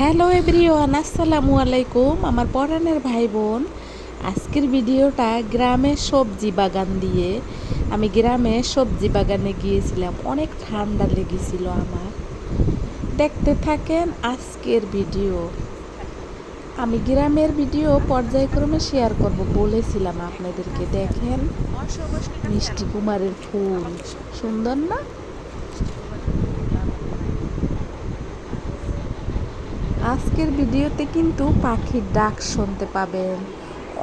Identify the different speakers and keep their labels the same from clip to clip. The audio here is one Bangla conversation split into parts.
Speaker 1: হ্যালো এভরিওয়ান, আসসালামু আলাইকুম আমার পরাণের ভাই বোন আজকের ভিডিওটা গ্রামের সবজি বাগান দিয়ে। আমি গ্রামে সবজি বাগানে গিয়েছিলাম, অনেক ঠান্ডা লেগেছিল আমার। দেখতে থাকেন আজকের ভিডিও। আমি গ্রামের ভিডিও পর্যায়ক্রমে শেয়ার করব বলেছিলাম আপনাদেরকে, দেখেন। মিষ্টি কুমারের ফুল, সুন্দর না? আজকের ভিডিওতে কিন্তু পাখির ডাক শুনতে পাবেন।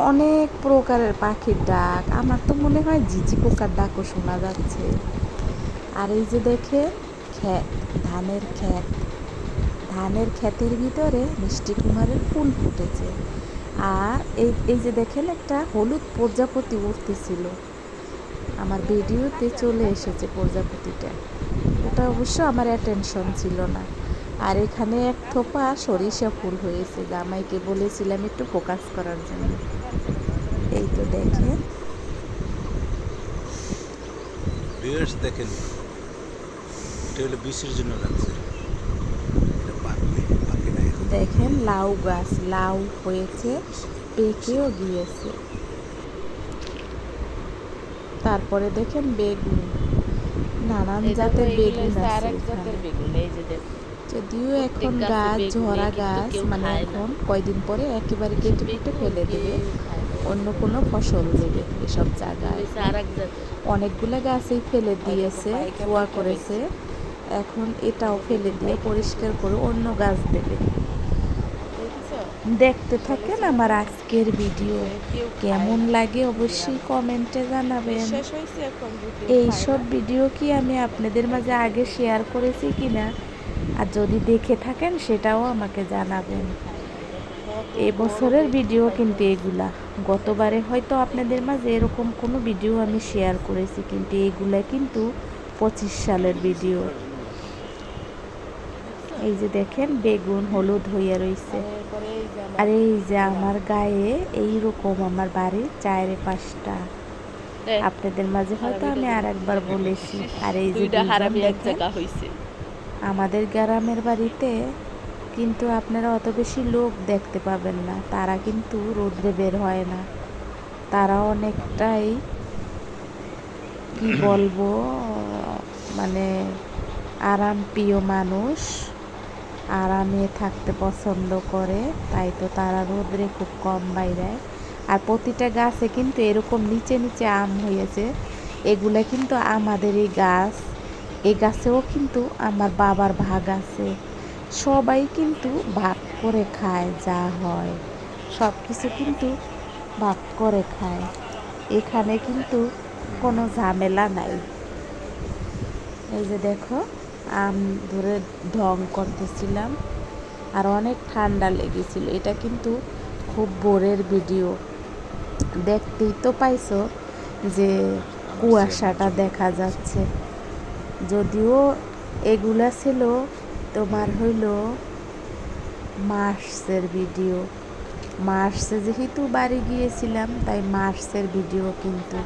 Speaker 1: অনেক প্রকারের পাখির ডাক। আমার তো মনে হয় ঝিঝি পোকার ডাকও শোনা যাচ্ছে। আর এই যে দেখে ক্ষেত, ধানের ক্ষেত। ধানের ক্ষেতের ভিতরে মিষ্টি কুমারের ফুল ফুটেছে। আর এই এই যে দেখেন, একটা হলুদ প্রজাপতি উঠতেছিল আমার ভিডিওতে চলে এসেছে প্রজাপতিটা। ওটা অবশ্য আমার অ্যাটেনশন ছিল না। আর এখানে এক থোপা সরিষা ফুল হয়েছে। জামাইকে বলেছিলাম একটু ফোকাস করার জন্য। এই তো দেখে
Speaker 2: ভিউয়ার্স দেখেন এটা হলো বিষের জন্য এখন।
Speaker 1: দেখেন লাউ গাছ লাউ হয়েছে পেকেও গিয়েছে। তারপরে দেখেন বেগুন। নানান জাতের বেগুন আছে এখানে। যদিও এখন গাছ ঝরা গাছ মানে এখন কয়দিন পরে একেবারে কেটে কেটে ফেলে দেবে। অন্য কোনো ফসল দেবে এসব জায়গায়। অনেকগুলো গাছই ফেলে দিয়েছে কুয়া করেছে। এখন এটাও ফেলে দিয়ে পরিষ্কার করে অন্য গাছ দেবে। দেখতে থাকেন আমার আজকের ভিডিও। কেমন লাগে অবশ্যই কমেন্টে জানাবেন। এই সব ভিডিও কি আমি আপনাদের মাঝে আগে শেয়ার করেছি কিনা? আর যদি দেখে থাকেন সেটাও আমাকে জানাবেন। এবছরের ভিডিও কিন্তু এগুলা। গতবারে হয়তো আপনাদের মাঝে এরকম কোনো ভিডিও আমি শেয়ার করেছি কিন্তু এগুলা কিন্তু পঁচিশ সালের ভিডিও এই যে দেখেন বেগুন হলুদ হইয়া রইছে। আর এই যে আমার গায়ে এই রকম আমার বাড়ি চারে পাঁচটা। আপনাদের মাঝে হয়তো আমি আর একবার বলেছি। আর এই যে আমাদের গ্রামের বাড়িতে কিন্তু আপনারা অত বেশি লোক দেখতে পাবেন না। তারা কিন্তু রোদ্রে বের হয় না। তারা অনেকটাই কি বলব মানে আরাম প্রিয় মানুষ। আরামে থাকতে পছন্দ করে তাই তো তারা রোদ্রে খুব কম বাইরায় আর প্রতিটা গাছে কিন্তু এরকম নিচে নিচে আম হয়েছে। এগুলা কিন্তু আমাদের এই গাছ। এই গাছেও কিন্তু আমার বাবার ভাগ আছে। সবাই কিন্তু ভাগ করে খায় যা হয়। সব কিছু কিন্তু ভাগ করে খায়। এখানে কিন্তু কোনো ঝামেলা নাই। এই যে দেখো, আম ধরে ঢং করতেছিলাম আর অনেক ঠান্ডা লেগেছিল। এটা কিন্তু খুব বোরের ভিডিও। দেখতেই তো পাইছো যে কুয়াশাটা দেখা যাচ্ছে। যদিও এগুলা ছিল, তোমার হইল মার্চের ভিডিও। মার্চে যেহেতু বাড়ি গিয়েছিলাম, তাই মার্চের ভিডিও কিন্তু,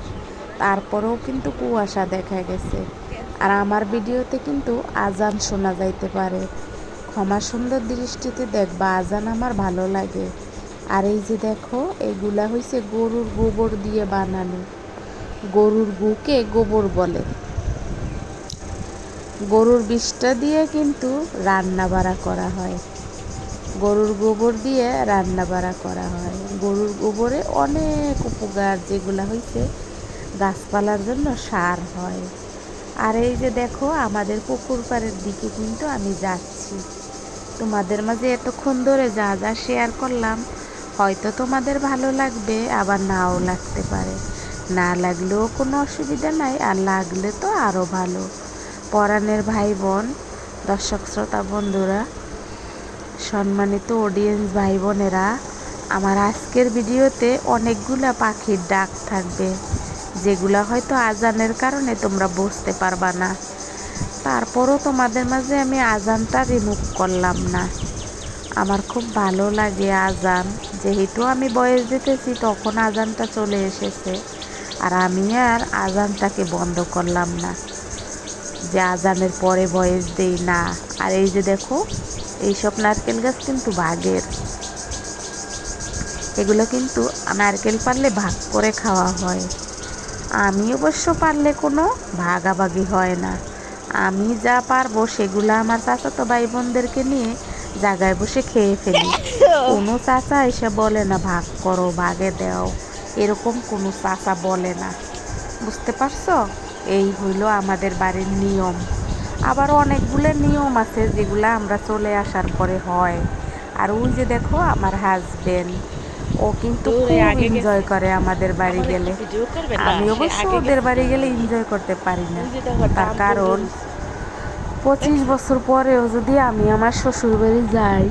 Speaker 1: তারপরেও কিন্তু কুয়াশা দেখা গেছে। আর আমার ভিডিওতে কিন্তু আজান শোনা যাইতে পারে। ক্ষমা সুন্দর দৃষ্টিতে দেখবা, আজান আমার ভালো লাগে। আর এই যে দেখো, এগুলা হইছে গরুর গোবর দিয়ে বানানো। গরুর গুকে গোবর বলে। গরুর বিষটা দিয়ে কিন্তু রান্না বাড়া করা হয়। গরুর গোবর দিয়ে রান্না বাড়া করা হয়। গরুর গোবরে অনেক উপকার যেগুলো হইছে, গাছপালার জন্য সার হয়। আর এই যে দেখো, আমাদের পুকুর পাড়ের দিকে কিন্তু আমি যাচ্ছি। তোমাদের মাঝে এতক্ষণ ধরে যা যা শেয়ার করলাম, হয়তো তোমাদের ভালো লাগবে, আবার নাও লাগতে পারে। না লাগলেও কোনো অসুবিধা নাই, আর লাগলে তো আরও ভালো। পরাণের ভাই বোন দর্শক শ্রোতা বন্ধুরা, সম্মানিত অডিয়েন্স ভাই বোনেরা আমার আজকের ভিডিওতে অনেকগুলা পাখির ডাক থাকবে, যেগুলা হয়তো আজানের কারণে তোমরা বুঝতে পারবা না। তারপরও তোমাদের মাঝে আমি আজানটা রিমুভ করলাম না। আমার খুব ভালো লাগে আজান, যেহেতু আমি বয়স দিতেছি তখন আজানটা চলে এসেছে, আর আমি আর আজানটাকে বন্ধ করলাম না। যে আজানের পরে বয়স দেই না। আর এই যে দেখো এইসব নারকেল গাছ কিন্তু ভাগের এগুলো কিন্তু নারকেল পারলে ভাগ করে খাওয়া হয়। আমি অবশ্য পারলে কোনো ভাগাভাগি হয় না। আমি যা পারব সেগুলো আমার চাচাতো ভাই বোনদেরকে নিয়ে জায়গায় বসে খেয়ে ফেলি। কোনো চাচা এসে বলে না, ভাগ করো, ভাগে দাও। এরকম কোনো চাচা বলে না। বুঝতে পারছ? এই হইল আমাদের বাড়ির নিয়ম। আবার অনেকগুলো নিয়ম আছে যেগুলো আমরা চলে আসার পরে হয়। আর ওই যে দেখো আমার হাজবেন্ড ও কিন্তু খুব এনজয় করে আমাদের বাড়ি গেলে। আমি অবশ্য ওদের বাড়ি গেলে এনজয় করতে পারি না। তার কারণ পঁচিশ বছর পরেও যদি আমি আমার শ্বশুর বাড়ি যাই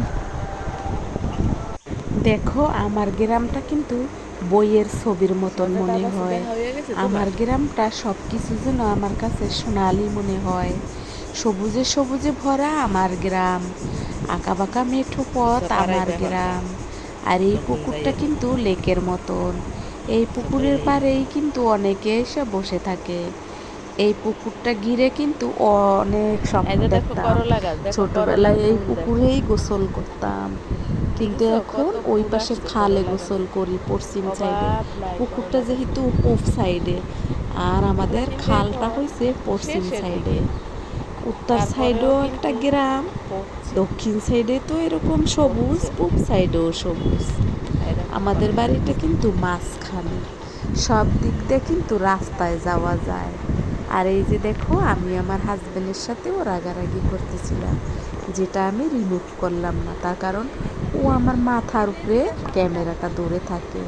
Speaker 1: দেখো আমার গ্রামটা কিন্তু বইয়ের ছবির মতন মনে হয়? আমার গ্রামটা সব কিছু যেন আমার কাছে সোনালি মনে হয়। সবুজে সবুজে ভরা আমার গ্রাম। আঁকা বাঁকা মেঠো পথ আমার গ্রাম। আর এই পুকুরটা কিন্তু লেকের মতন। এই পুকুরের পাড়েই কিন্তু অনেকে এসে বসে থাকে। এই পুকুরটা ঘিরে কিন্তু অনেক স্বপ্ন দেখতাম ছোটবেলায় এই পুকুরেই গোসল করতাম। কিন্তু এখন ওই পাশে খালে গোসল করি, পশ্চিম সাইডে পুকুরটা যেহেতু পূব সাইডে আর আমাদের খালটা হয়েছে পশ্চিম সাইডে উত্তর সাইডেও একটা গ্রাম, দক্ষিণ সাইডে তো এরকম সবুজ, পূব সাইডেও সবুজ। আমাদের বাড়িটা কিন্তু মাঝখানে। সব দিক দিয়ে কিন্তু রাস্তায় যাওয়া যায়। আর এই যে দেখো, আমি আমার হাজবেন্ডের সাথেও রাগারাগি করতেছিলাম, যেটা আমি রিমুভ করলাম না। তার কারণ ও আমার মাথার উপরে ক্যামেরাটা ধরে থাকে।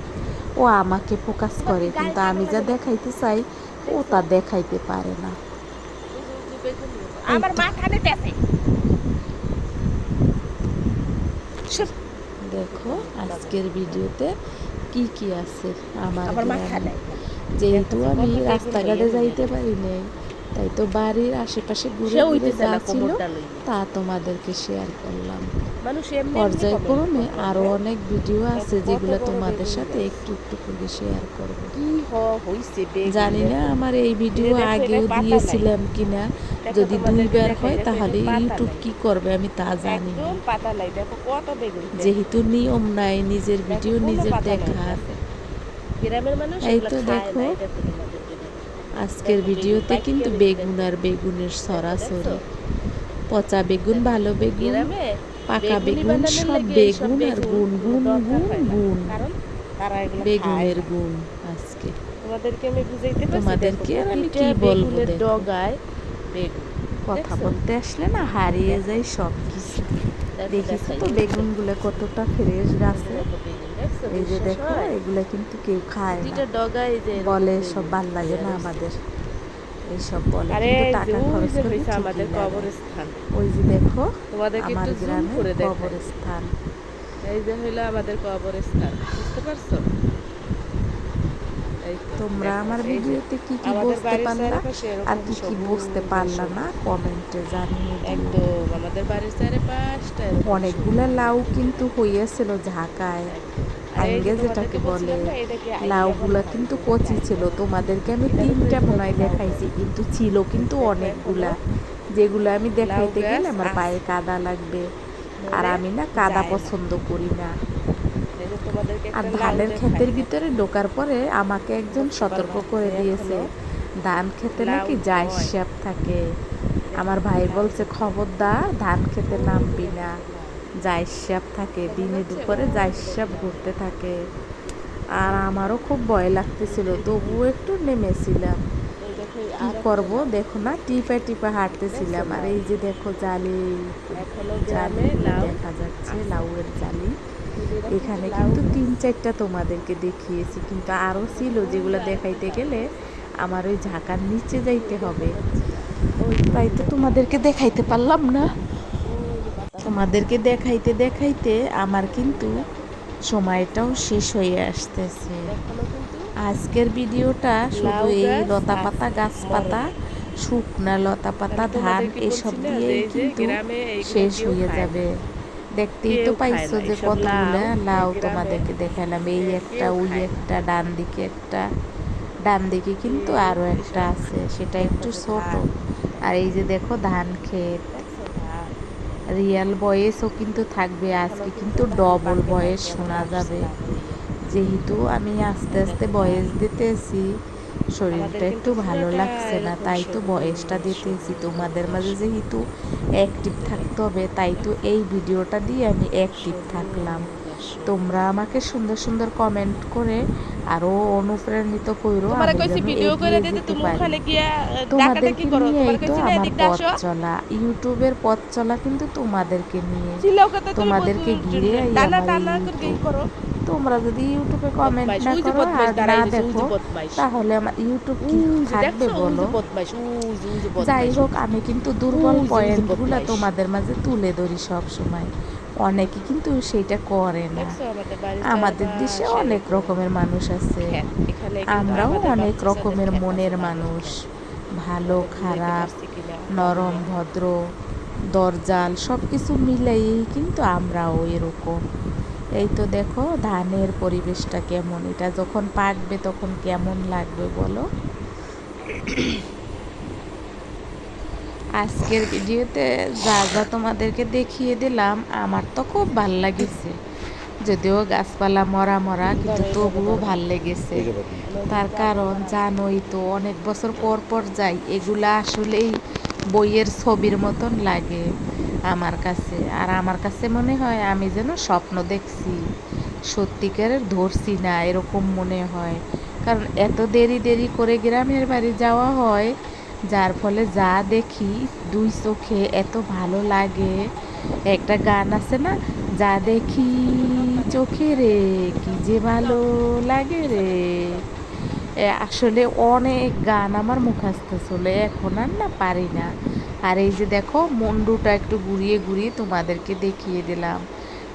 Speaker 1: ও আমাকে ফোকাস করে কিন্তু আমি যা দেখাইতে চাই ও তা দেখাইতে পারে না।
Speaker 3: আমার
Speaker 1: দেখো আজকের ভিডিওতে কি কি আছে আমার যেহেতু আমি রাস্তাঘাটে যাইতে পারি নাই। তাই তো বাড়ির আশেপাশে ঘুরে ঘুরে যা ছিল তা তোমাদেরকে শেয়ার করলাম। পর্যায়ক্রমে আরও অনেক ভিডিও আছে যেগুলো তোমাদের সাথে একটু একটু করে শেয়ার করব। জানি না আমার এই ভিডিও আগেও দিয়েছিলাম কিনা যদি দুইবার হয় তাহলে ইউটিউব কি করবে আমি তা জানি না। যেহেতু নিয়ম নাই নিজের ভিডিও নিজের দেখার।
Speaker 3: মানুষ
Speaker 1: এই তো দেখো।
Speaker 3: না, এটা তো তোমাদেরকে দেখাই।
Speaker 1: আজকের ভিডিওতে কিন্তু বেগুন আর বেগুনের সরাসরি? পচা বেগুন ভালো বেগুন পাকা
Speaker 3: বেগুন
Speaker 1: সব বেগুন আর গুণ গুণ
Speaker 3: দরকার
Speaker 1: গুণ গুণ
Speaker 3: কারণ তারা এগুলো খায়
Speaker 1: বেগুনের। গুণ আজকে
Speaker 3: তোমাদেরকে আমি বুঝাইতে
Speaker 1: তোমাদেরকে আর আমি কি বলব
Speaker 3: ডগায় বেগুন
Speaker 1: কথা? বলতে আসলে না হারিয়ে যায় সব কিছু
Speaker 3: দেখো,
Speaker 1: দেখিস তো? বেগুনগুলো কতটা ফ্রেশ গাছে? এই যে দেখো এগুলা কিন্তু কেউ খায় না। বলে সব ভালো লাগে না আমাদের। এইসব বলে কিন্তু টাকা খরচ করে
Speaker 3: আমাদের। কবরস্থান।
Speaker 1: ওই যে দেখো আমার
Speaker 3: একটু জুম করে
Speaker 1: কবরস্থান।
Speaker 3: এই যে হইল আমাদের কবরস্থান বুঝতে পারছ?
Speaker 1: তোমরা আমার ভিডিওতে কি কি বুঝতে পারলা আর কি কি বুঝতে পারলা না? কমেন্টে জানিয়ে
Speaker 3: একদম আমাদের বাড়ির চারপাশটা এরকম
Speaker 1: অনেকগুলো লাউ কিন্তু হইয়াছিল ঝাঁকায়।
Speaker 3: তোমাদেরকে
Speaker 1: যেটাকে বলে লাউগুলা কিন্তু কচি ছিল তোমাদেরকে আমি তিনটা মনে হয় দেখাইছি কিন্তু ছিল কিন্তু অনেকগুলা। যেগুলো আমি দেখাইতে গেলে আমার পায়ে কাদা লাগবে আর আমি না কাদা পছন্দ করি না। আর ধানের ক্ষেতের ভিতরে ঢোকার পরে আমাকে একজন সতর্ক করে দিয়েছে ধান খেতে নাকি যায়
Speaker 3: হয়।
Speaker 1: সাপ থাকে। আমার ভাই বলছে খবরদার ধান খেতে নামবি না। যায় সাপ থাকে দিনে দুপুরে যায় সাপ ঘুরতে থাকে। আর আমারও খুব ভয় লাগতেছিল, তবুও একটু নেমেছিলাম। কি করব। দেখো না, টিপে টিপে হাঁটতেছিলাম। আর এই যে দেখো জালি জালি দেখা যাচ্ছে। লাউয়ের জালি। এখানে কিন্তু তিন চারটা তোমাদেরকে দেখিয়েছি, কিন্তু আরও ছিল যেগুলো দেখাইতে গেলে আমার ওই ঝাঁকার নিচে যাইতে হবে। তাই তো তোমাদেরকে দেখাইতে পারলাম না। তোমাদেরকে দেখাইতে দেখাইতে আমার কিন্তু সময়টাও শেষ হয়ে আসতেছে। আজকের ভিডিওটা শুধু এই লতা পাতা গাছপাতা শুকনা লতা পাতা ধান এসব
Speaker 3: বলছি না যে
Speaker 1: দিয়েই
Speaker 3: এই যে
Speaker 1: কিন্তু শেষ হয়ে যাবে। দেখতেই তো পাইছো যে কতগুলো
Speaker 3: লাউ
Speaker 1: তোমাদেরকে দেখালাম। এই একটা ওই একটা ডান দিকে একটা ডান দিকে কিন্তু আরও একটা আছে। সেটা একটু ছোট। আর এই যে দেখো ধান ক্ষেত? রিয়েল ভয়েসও কিন্তু থাকবে আজকে, কিন্তু ডবল ভয়েস শোনা যাবে। যেহেতু আমি আস্তে আস্তে ভয়েস দিতেছি, শরীরটা একটু ভালো লাগছে না, তাই তো ভয়েসটা দিতেছি। তোমাদের মাঝে যেহেতু অ্যাক্টিভ থাকতে হবে, তাই তো এই ভিডিওটা দিয়ে আমি অ্যাক্টিভ থাকলাম। তোমরা আমাকে সুন্দর সুন্দর কমেন্ট করে আরও অনুপ্রাণিত করো
Speaker 3: তোমারে কইছি ভিডিও করে দিতে তুমি। ওখানে গিয়া কি করো তোমার কইছি না এদিক
Speaker 1: চলা ইউটিউবের পথ চলা কিন্তু তোমাদেরকে নিয়ে। তোমাদেরকে ঘিরে এই
Speaker 3: টানা টানা করে করো।
Speaker 1: তোমরা যদি ইউটিউবে কমেন্ট না করো আর না দেখো তাহলে আমার ইউটিউব কি থাকবে বলো? যাই হোক আমি কিন্তু দুর্বল পয়েন্টগুলো তোমাদের মাঝে তুলে ধরি সব সময় অনেকে কিন্তু সেটা করে না।
Speaker 3: আমাদের
Speaker 1: দেশে অনেক রকমের মানুষ আছে।
Speaker 3: এখানে
Speaker 1: আমরাও অনেক রকমের মনের মানুষ। ভালো খারাপ নরম ভদ্র দরজাল সব কিছু মিলেই কিন্তু আমরাও এরকম। এই তো দেখো ধানের পরিবেশটা কেমন এটা যখন পাকবে তখন কেমন লাগবে বলো? আজকের ভিডিওতে যা যা তোমাদেরকে দেখিয়ে দিলাম, আমার তো খুব ভালো লাগেছে। যদিও গাছপালা মরা মরা, কিন্তু তবুও ভালো লেগেছে। তার কারণ জানোই তো, অনেক বছর পর পর যাই, এগুলা আসলেই বইয়ের ছবির মতন লাগে আমার কাছে। আর আমার কাছে মনে হয় আমি যেন স্বপ্ন দেখছি, সত্যিকারের ধরছি না, এরকম মনে হয়। কারণ এত দেরি দেরি করে গ্রামের বাড়ি যাওয়া হয় যার ফলে যা দেখি দুই চোখে এত ভালো লাগে। একটা গান আছে না, যা দেখি চোখে রে, কি যে ভালো লাগে রে। আসলে অনেক গান আমার মুখস্থ চলে এখন আর না পারি না। আর এই যে দেখো, মন্ডুটা একটু ঘুরিয়ে ঘুরিয়ে তোমাদেরকে দেখিয়ে দিলাম।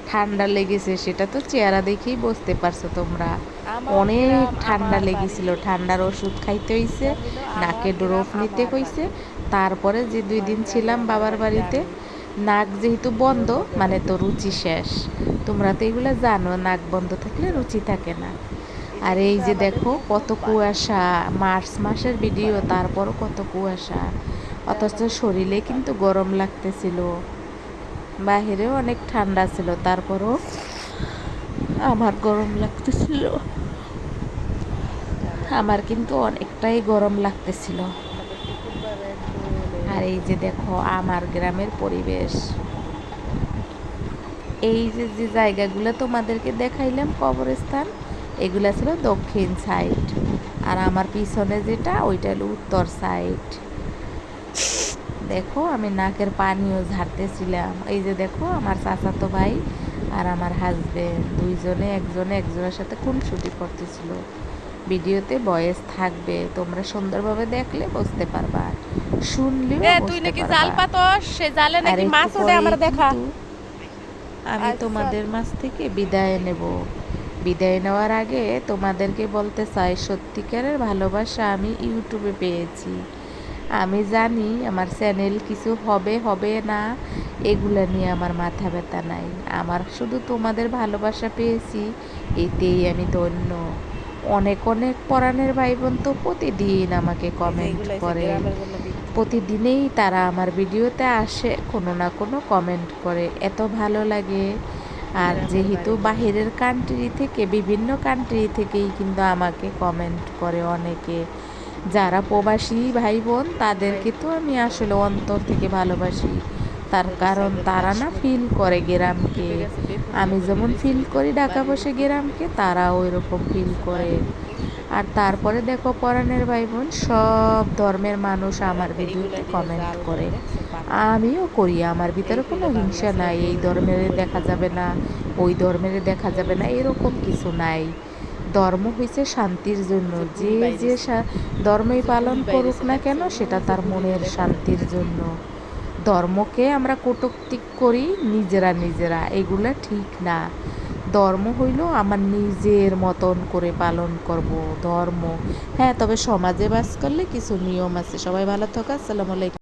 Speaker 1: ঠান্ডা লেগেছে, সেটা তো চেহারা দেখেই বুঝতে পারছ তোমরা। অনেক ঠান্ডা লেগেছিল। ঠান্ডার ওষুধ খাইতে হইছে নাকে ড্রপ নিতে কইছে তারপরে যে দুই দিন ছিলাম বাবার বাড়িতে, নাক যেহেতু বন্ধ মানে তো রুচি শেষ। তোমরা তো এগুলো জানো, নাক বন্ধ থাকলে রুচি থাকে না। আর এই যে দেখো, কত কুয়াশা, মার্চ মাসের ভিডিও, তারপরও কত কুয়াশা। অথচ শরীরে কিন্তু গরম লাগতেছিল। বাহিরেও অনেক ঠান্ডা ছিল, তারপরও আমার গরম লাগতেছিল। আমার কিন্তু অনেকটাই গরম লাগতেছিল। আর এই যে দেখো, আমার গ্রামের পরিবেশ। এই যে যে জায়গাগুলো তোমাদেরকে দেখাইলাম কবরস্থান, এগুলা ছিল দক্ষিণ সাইড। আর আমার পিছনে যেটা, ওইটা হলো উত্তর সাইড। দেখো, আমি নাকের পানিও ঝাড়তেছিলাম। এই যে দেখো, আমার চাচাতো ভাই আর আমার হাজবেন্ড দুইজনে, একজনে, একজনের সাথে খুনসুটি করতেছিল। ভিডিওতে বয়েস থাকবে তোমরা সুন্দরভাবে দেখলে বুঝতে পারবা শুনলেও
Speaker 3: এ, তুই নাকি জাল পাতস? সে জালে নাকি মাছ ওঠে আমার দেখা।
Speaker 1: আমি
Speaker 3: আচ্ছা।
Speaker 1: তোমাদের মাছ থেকে বিদায় নেব। বিদায় নেওয়ার আগে তোমাদেরকে বলতে চাই সত্যিকারের ভালোবাসা আমি ইউটিউবে পেয়েছি। আমি জানি আমার চ্যানেল কিছু হবে হবে না এগুলা নিয়ে আমার মাথা ব্যথা নাই। আমার শুধু তোমাদের ভালোবাসা পেয়েছি এতেই আমি ধন্য। অনেক অনেক পরাণের ভাই বোন তো প্রতিদিন আমাকে কমেন্ট করে। প্রতিদিনেই তারা আমার ভিডিওতে আসে কোনো না কোনো কমেন্ট করে। এত ভালো লাগে। আর যেহেতু
Speaker 3: বাড়ি।
Speaker 1: বাহিরের কান্ট্রি থেকে বিভিন্ন কান্ট্রি থেকেই কিন্তু আমাকে কমেন্ট করে অনেকে। যারা প্রবাসী ভাই বোন তাদেরকে তো আমি আসলে অন্তর থেকে ভালোবাসি। তার কারণ তারা না ফিল করে গ্রামকে। আমি যেমন ফিল করি ঢাকা বসে গ্রামকে, তারাও ওই রকম ফিল করে। আর তারপরে দেখো পরাণের ভাই বোন সব ধর্মের মানুষ আমার ভিডিওতে কমেন্ট করে। আমিও করি, আমার ভিতরে কোনো হিংসা নাই, এই ধর্মের দেখা যাবে না, ওই ধর্মের দেখা যাবে না, এরকম কিছু নাই। ধর্ম হয়েছে শান্তির জন্য, যে যে ধর্মই পালন করুক না কেন, সেটা তার মনের শান্তির জন্য। ধর্মকে আমরা কটুক্তিক করি নিজেরা নিজেরা, এগুলো ঠিক না। ধর্ম হইল আমার নিজের মতন করে পালন করব, ধর্ম। হ্যাঁ তবে সমাজে বাস করলে কিছু নিয়ম আছে। সবাই ভালো থাকো, আসসালামু আলাইকুম।